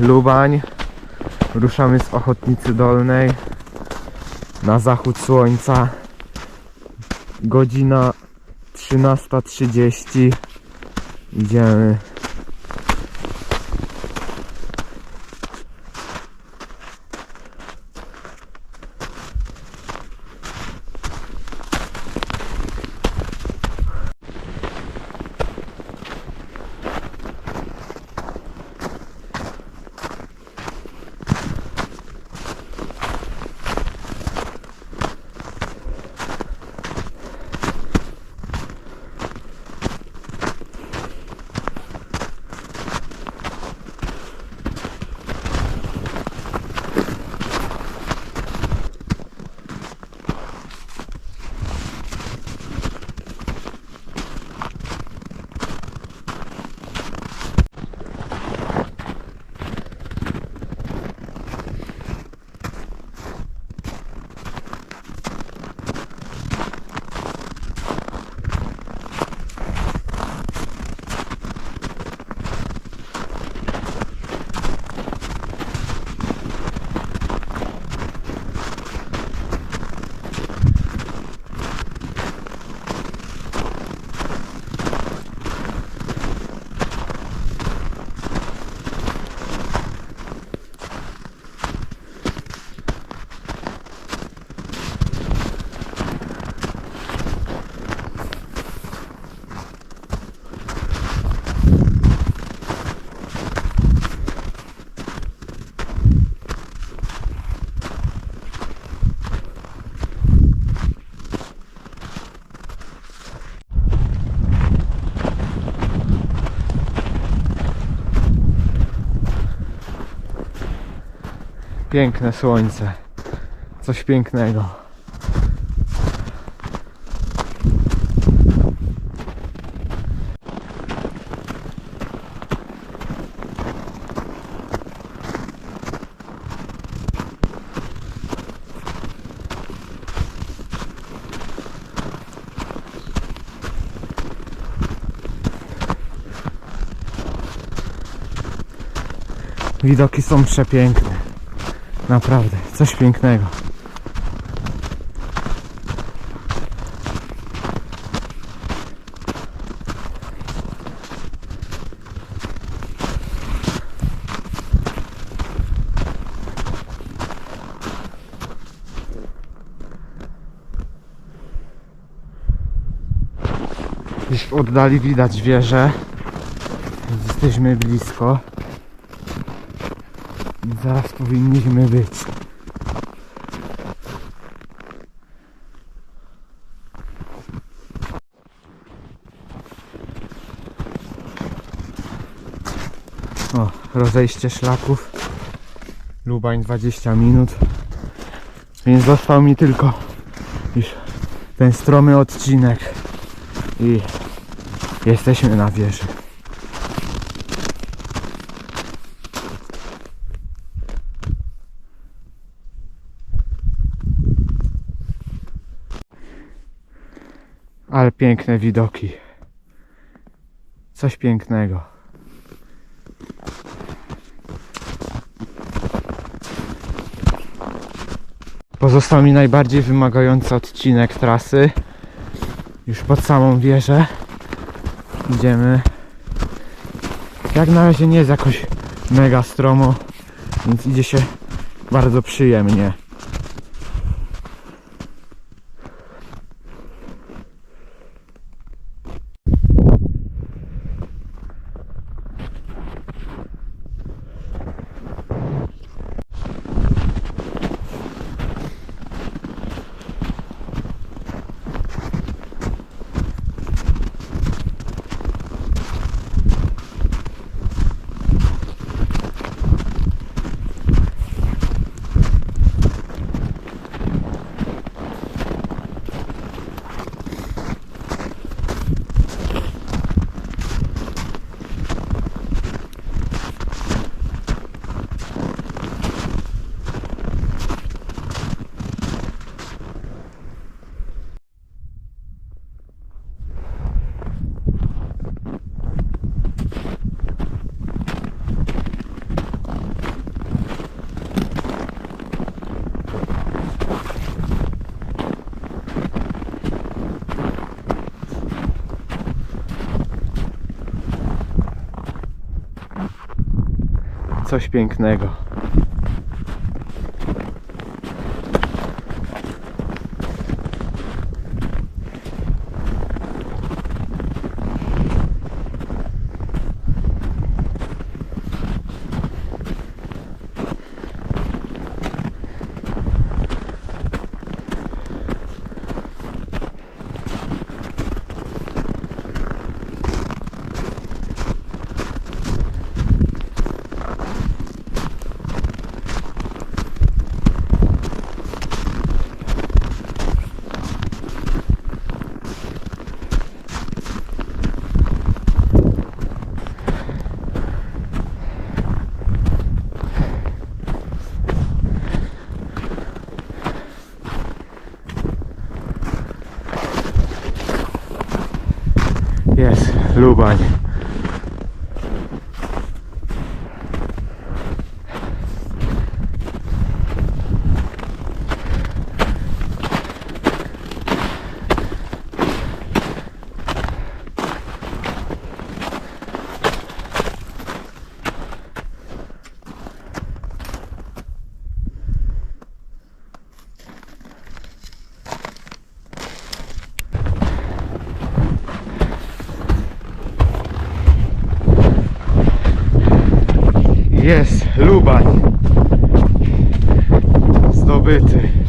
Lubań. Ruszamy z Ochotnicy Dolnej na zachód słońca. Godzina 13.30. Idziemy. Piękne słońce. Coś pięknego. Widoki są przepiękne. Naprawdę, coś pięknego. Gdzieś w oddali widać wieżę. Jesteśmy blisko. Zaraz powinniśmy być. O, rozejście szlaków. Lubań 20 minut. Więc został mi tylko już ten stromy odcinek. I jesteśmy na wieży. Ale piękne widoki. Coś pięknego. Pozostał mi najbardziej wymagający odcinek trasy. Już pod samą wieżę. Idziemy. Jak na razie nie jest jakoś mega stromo, więc idzie się bardzo przyjemnie. Coś pięknego. Jest, Lubań. Jest Lubań. Zdobyty.